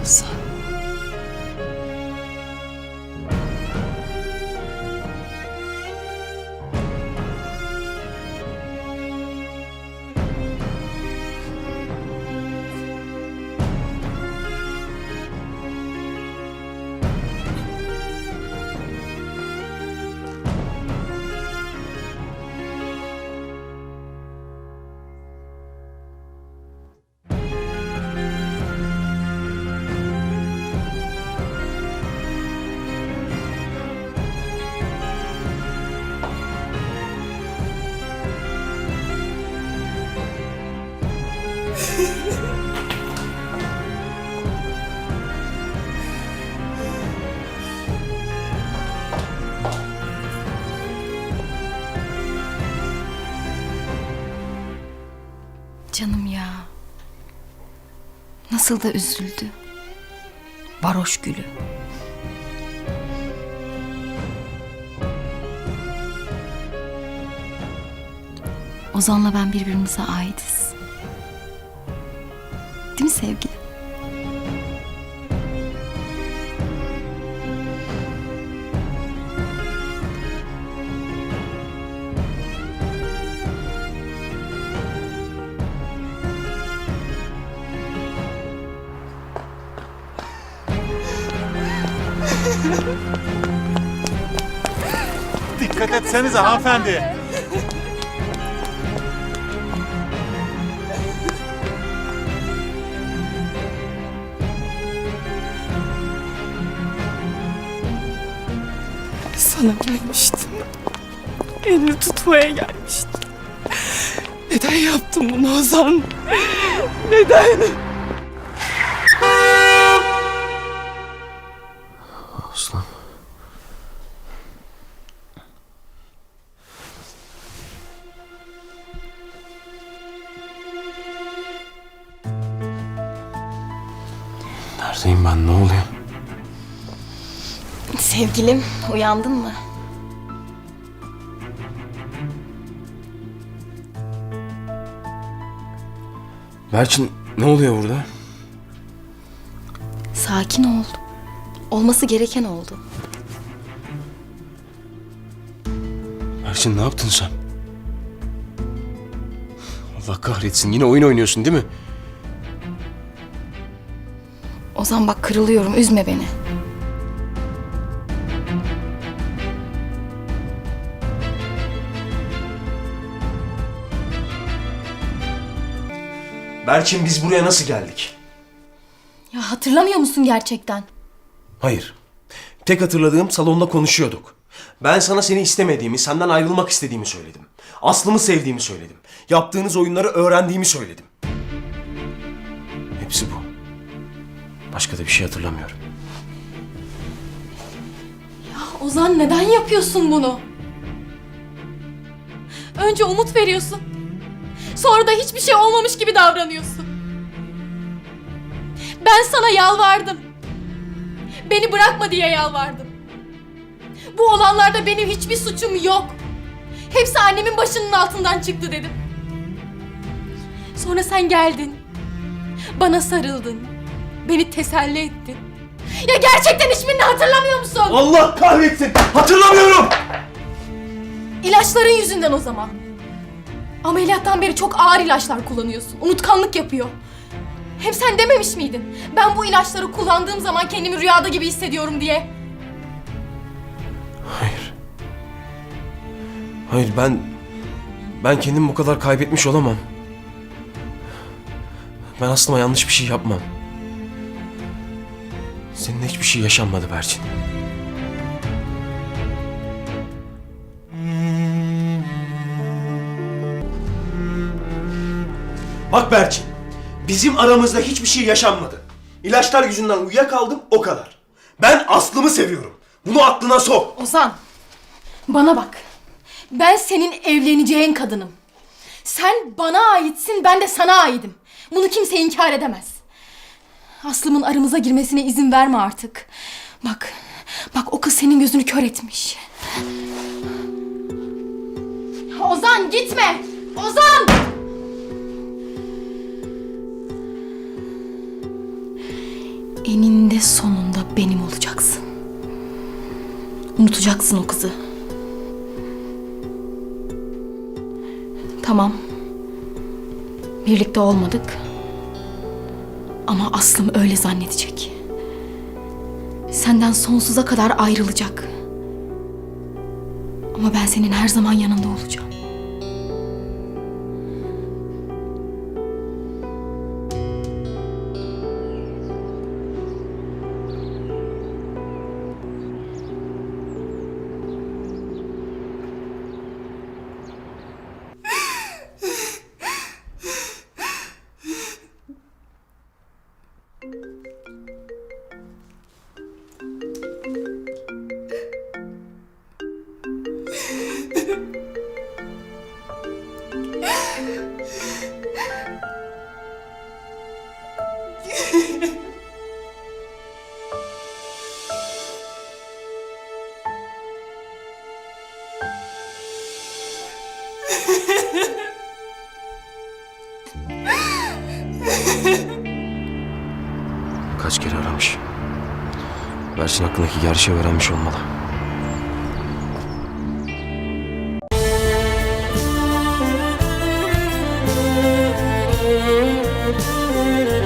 olsa. Nasıl da üzüldü. Varoş gülü. Ozan'la ben birbirimize aitiz. Değil mi sevgili? Dikkat etsenize hanımefendi. Sana gelmiştim. Elini tutmaya gelmiştim. Neden yaptın bunu Ozan? Neden? Neredeyim ben? Ne oluyor? Sevgilim, uyandın mı? Berçin ne oluyor burada? Sakin ol. Olması gereken oldu. Berçin ne yaptın sen? Allah kahretsin yine oyun oynuyorsun değil mi? Ozan bak kırılıyorum, üzme beni. Berçin biz buraya nasıl geldik? Ya hatırlamıyor musun gerçekten? Hayır. Tek hatırladığım salonda konuşuyorduk. Ben sana seni istemediğimi, senden ayrılmak istediğimi söyledim. Aslımı sevdiğimi söyledim. Yaptığınız oyunları öğrendiğimi söyledim. Hepsi bu. Başka da bir şey hatırlamıyorum. Ozan neden yapıyorsun bunu? Önce umut veriyorsun. Sonra da hiçbir şey olmamış gibi davranıyorsun. Ben sana yalvardım. Beni bırakma diye yalvardım. Bu olanlarda benim hiçbir suçum yok. Hepsi annemin başının altından çıktı dedim. Sonra sen geldin. Bana sarıldın. Beni teselli ettin. Ya gerçekten hiçbirini hatırlamıyor musun? Allah kahretsin! Hatırlamıyorum! İlaçların yüzünden o zaman. Ameliyattan beri çok ağır ilaçlar kullanıyorsun. Unutkanlık yapıyor. Hem sen dememiş miydin? Ben bu ilaçları kullandığım zaman kendimi rüyada gibi hissediyorum diye. Hayır. Hayır ben... Ben kendimi bu kadar kaybetmiş olamam. Ben aslında yanlış bir şey yapmam. Seninle hiçbir şey yaşanmadı Berçin. Bak Berçin, bizim aramızda hiçbir şey yaşanmadı. İlaçlar yüzünden uyuyakaldım o kadar. Ben Aslı'mı seviyorum. Bunu aklına sok. Ozan, bana bak. Ben senin evleneceğin kadınım. Sen bana aitsin, ben de sana aidim. Bunu kimse inkar edemez. Aslımın aramıza girmesine izin verme artık. Bak, bak o kız senin gözünü kör etmiş. Ozan gitme! Ozan! Eninde sonunda benim olacaksın. Unutacaksın o kızı. Tamam. Birlikte olmadık. Ama Aslım öyle zannedecek. Senden sonsuza kadar ayrılacak. Ama ben senin her zaman yanında olacağım. Kaç kere aramış. Mersin hakkındaki gerçeği öğrenmiş olmalı. Spirit.